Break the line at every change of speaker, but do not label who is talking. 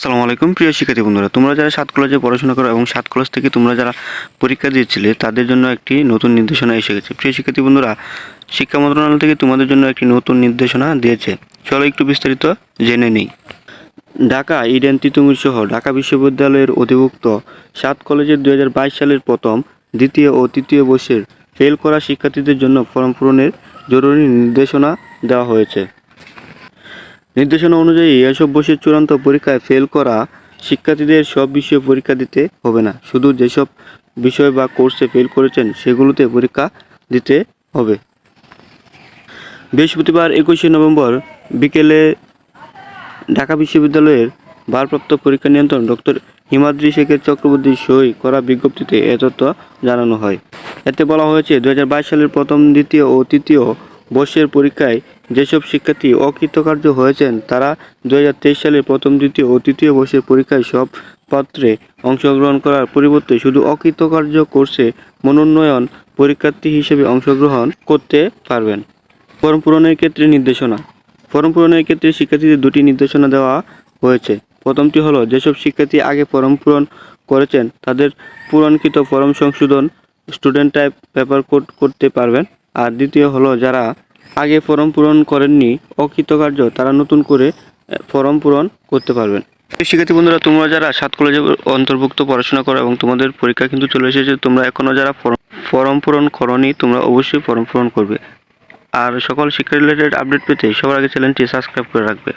আসসালামু আলাইকুম, প্রিয় শিক্ষার্থী বন্ধুরা। তোমরা যারা সাত কলেজে পড়াশোনা করো এবং সাত কলেজ থেকে তোমরা যারা পরীক্ষা দিয়েছিলে, তাদের জন্য একটি নতুন নির্দেশনা এসে গেছে। প্রিয় শিক্ষার্থী বন্ধুরা, শিক্ষা মন্ত্রণালয় থেকে তোমাদের জন্য একটি নতুন নির্দেশনা দিয়েছে। চলো একটু বিস্তারিত জেনে নিই। ঢাকা ইডেন তিতুমির সহ ঢাকা বিশ্ববিদ্যালয়ের অধিভুক্ত সাত কলেজের দু হাজার বাইশ সালের প্রথম, দ্বিতীয় ও তৃতীয় বর্ষের ফেল করা শিক্ষার্থীদের জন্য ফর্ম পূরণের জরুরি নির্দেশনা দেওয়া হয়েছে। নির্দেশনা অনুযায়ী এসব বর্ষের চূড়ান্ত পরীক্ষায় ফেল করা শিক্ষার্থীদের সব বিষয়ে পরীক্ষা দিতে হবে না। শুধু যেসব বিষয় বা কোর্সে ফেল করেছেন, সেগুলোতে পরীক্ষা দিতে হবে। বৃহস্পতিবার একুশে নভেম্বর বিকেলে ঢাকা বিশ্ববিদ্যালয়ের ভারপ্রাপ্ত পরীক্ষা নিয়ন্ত্রণ ডক্টর হিমাদ্রি শেখের চক্রবর্তী সই করা বিজ্ঞপ্তিতে এ তথ্য জানানো হয়। এতে বলা হয়েছে দু হাজার বাইশ সালের প্রথম, দ্বিতীয় ও তৃতীয় বর্ষের পরীক্ষায় যেসব শিক্ষার্থী অকৃতকার্য হয়েছেন, তারা দু হাজার তেইশ সালের প্রথম, দ্বিতীয় ও তৃতীয় বর্ষের পরীক্ষায় সব পত্রে অংশগ্রহণ করার পরিবর্তে শুধু অকৃতকার্য কোর্সে মনোনয়ন পরীক্ষার্থী হিসেবে অংশগ্রহণ করতে পারবেন। ফর্ম পূরণের ক্ষেত্রে নির্দেশনা। ফর্ম পূরণের ক্ষেত্রে শিক্ষার্থীদের দুটি নির্দেশনা দেওয়া হয়েছে। প্রথমটি হলো, যেসব শিক্ষার্থী আগে ফর্ম পূরণ করেছেন, তাদের পূরণকৃত ফর্ম সংশোধন স্টুডেন্ট টাইপ পেপার কোড করতে পারবেন। আর দ্বিতীয় হলো যারা আগে ফর্ম পূরণ করেননি, অকৃতকার্য, তারা নতুন করে ফর্ম পূরণ করতে পারবেন। শিক্ষার্থী বন্ধুরা, তোমরা যারা সাত কলেজে অন্তর্ভুক্ত পড়াশোনা করো এবং তোমাদের পরীক্ষা কিন্তু চলে এসেছে, তোমরা এখনও যারা ফর্ম পূরণ করনি, তোমরা অবশ্যই ফর্ম পূরণ করবে। আর সকল শিক্ষা রিলেটেড আপডেট পেতে সবার আগে চ্যানেলটি সাবস্ক্রাইব করে রাখবে।